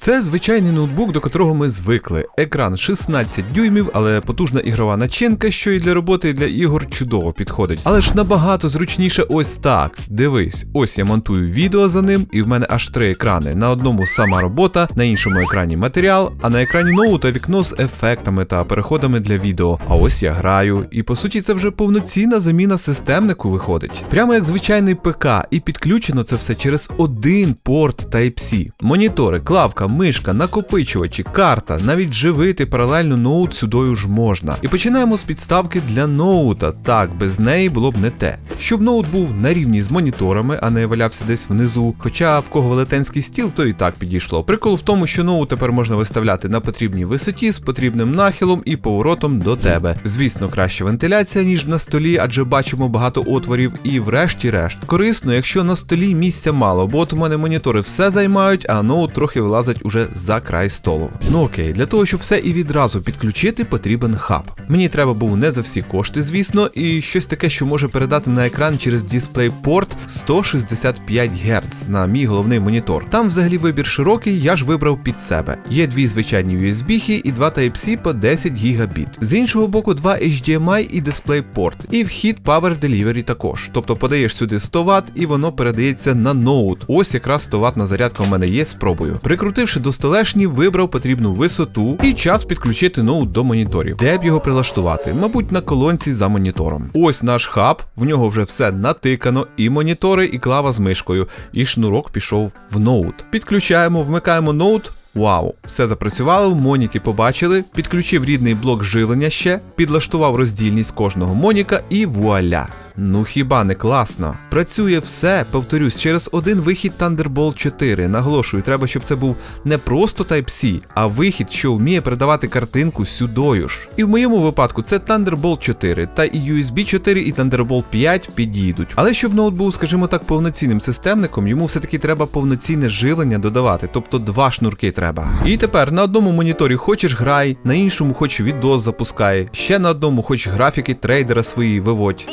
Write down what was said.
Це звичайний ноутбук, до котрого ми звикли. Екран 16 дюймів, але потужна ігрова начинка, що і для роботи, і для ігор чудово підходить. Але ж набагато зручніше ось так. Дивись, ось я монтую відео за ним, і в мене аж три екрани. На одному сама робота, на іншому екрані матеріал, а на екрані ноута вікно з ефектами та переходами для відео. А ось я граю. І по суті, це вже повноцінна заміна системнику виходить. Прямо як звичайний ПК, і підключено це все через один порт Type-C. Монітори, клавка, мишка, накопичувачі, карта, навіть живити паралельно ноут сюдою ж можна. І починаємо з підставки для ноута. Так, без неї було б не те. Щоб ноут був на рівні з моніторами, а не валявся десь внизу. Хоча в кого велетенський стіл, то і так підійшло. Прикол в тому, що ноут тепер можна виставляти на потрібній висоті з потрібним нахилом і поворотом до тебе. Звісно, краща вентиляція, ніж на столі, адже бачимо багато отворів. І врешті-решт, корисно, якщо на столі місця мало, бо от у мене монітори все займають, а ноут трохи вилазить уже за край столу. Ну окей, для того, щоб все і відразу підключити, потрібен хаб. Мені треба був не за всі кошти, звісно, і щось таке, що може передати на екран через DisplayPort 165 Гц на мій головний монітор. Там взагалі вибір широкий, я ж вибрав під себе. Є дві звичайні USB-хи і два Type-C по 10 гігабіт. З іншого боку, два HDMI і DisplayPort. І вхід Power Delivery також. Тобто подаєш сюди 100 Вт і воно передається на ноут. Ось якраз 100 ватна зарядка у мене є, спробую. Прикрутивши до столешні, вибрав потрібну висоту і час підключити ноут до моніторів. Де б його прилаштувати? Мабуть, на колонці за монітором. Ось наш хаб, в нього вже все натикано, і монітори, і клава з мишкою, і шнурок пішов в ноут. Підключаємо, вмикаємо ноут. Вау, все запрацювало, моніки побачили, підключив рідний блок живлення ще, підлаштував роздільність кожного моніка і вуаля. Ну хіба не класно? Працює все, повторюсь, через один вихід Thunderbolt 4. Наголошую, треба, щоб це був не просто Type-C, а вихід, що вміє передавати картинку сюдою ж. І в моєму випадку це Thunderbolt 4, та і USB 4, і Thunderbolt 5 підійдуть. Але щоб ноут був, скажімо так, повноцінним системником, йому все-таки треба повноцінне живлення додавати, тобто два шнурки треба. І тепер на одному моніторі хочеш грай, на іншому хоч відос запускай, ще на одному хоч графіки трейдера свої виводь.